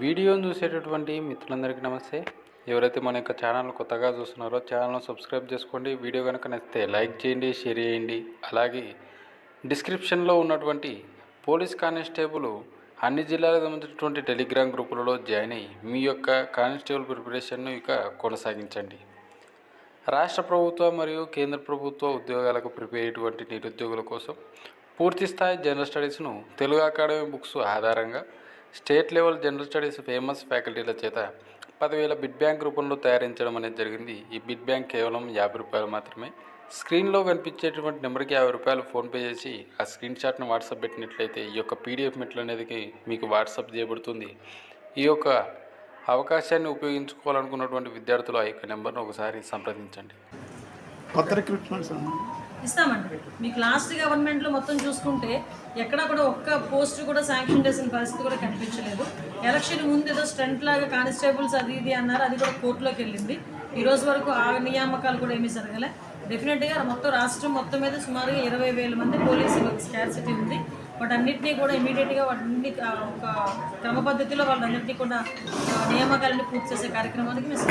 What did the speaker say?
వీడియోను చూసేటటువంటి మిత్రులందరికీ నమస్తే. ఎవరైతే మన యొక్క ఛానల్ కొత్తగా చూస్తున్నారో ఛానల్ను సబ్స్క్రైబ్ చేసుకోండి. వీడియో కనుక నచ్చితే లైక్ చేయండి షేర్ చేయండి. అలాగే డిస్క్రిప్షన్లో ఉన్నటువంటి పోలీస్ కానిస్టేబుల్ అన్ని జిల్లాలకు సంబంధించినటువంటి టెలిగ్రామ్ గ్రూపులలో జాయిన్ అయ్యి మీ యొక్క కానిస్టేబుల్ ప్రిపరేషన్ను ఇక కొనసాగించండి. రాష్ట్ర ప్రభుత్వ మరియు కేంద్ర ప్రభుత్వ ఉద్యోగాలకు ప్రిపేర్ అయ్యేటువంటి నిరుద్యోగుల కోసం పూర్తి స్థాయి జనరల్ స్టడీస్ను తెలుగు అకాడమీ బుక్స్ ఆధారంగా state level general studies famous ఫ్యాకల్టీల చేత పదివేల బిడ్ బ్యాంక్ రూపంలో తయారించడం అనేది జరిగింది. ఈ బిడ్ బ్యాంక్ కేవలం యాభై రూపాయలు మాత్రమే. స్క్రీన్లో కనిపించేటువంటి నెంబర్కి యాభై రూపాయలు ఫోన్పే చేసి ఆ స్క్రీన్ షాట్ని వాట్సాప్ పెట్టినట్లయితే ఈ యొక్క పీడిఎఫ్ మెట్లు అనేది మీకు వాట్సాప్ చేయబడుతుంది. ఈ యొక్క అవకాశాన్ని ఉపయోగించుకోవాలనుకున్నటువంటి విద్యార్థులు ఆ యొక్క నెంబర్ను ఒకసారి సంప్రదించండి. కొత్త రిక్రూట్మెంట్స్ ఇస్తామండి. మీకు లాస్ట్ గవర్నమెంట్లో మొత్తం చూసుకుంటే ఎక్కడా కూడా ఒక్క పోస్ట్ కూడా శాంక్షన్ చేసిన పరిస్థితి కూడా కనిపించలేదు. ఎలక్షన్ ముందు ఏదో స్టంట్ లాగా కానిస్టేబుల్స్ అది ఇది అన్నారు అది కూడా కోర్టులోకి వెళ్ళింది. ఈ రోజు వరకు ఆ నియామకాలు కూడా ఏమీ జరగలే. డెఫినెట్గా మొత్తం రాష్ట్రం మొత్తం మీద సుమారుగా ఇరవై వేల మంది పోలీసులు స్కార్సిటీ ఉంది. వాటన్నిటినీ కూడా ఇమీడియట్గా వాటిని ఒక క్రమ పద్ధతిలో వాళ్ళందరినీ కూడా నియామకాలను పూర్తి చేసే కార్యక్రమానికి మేము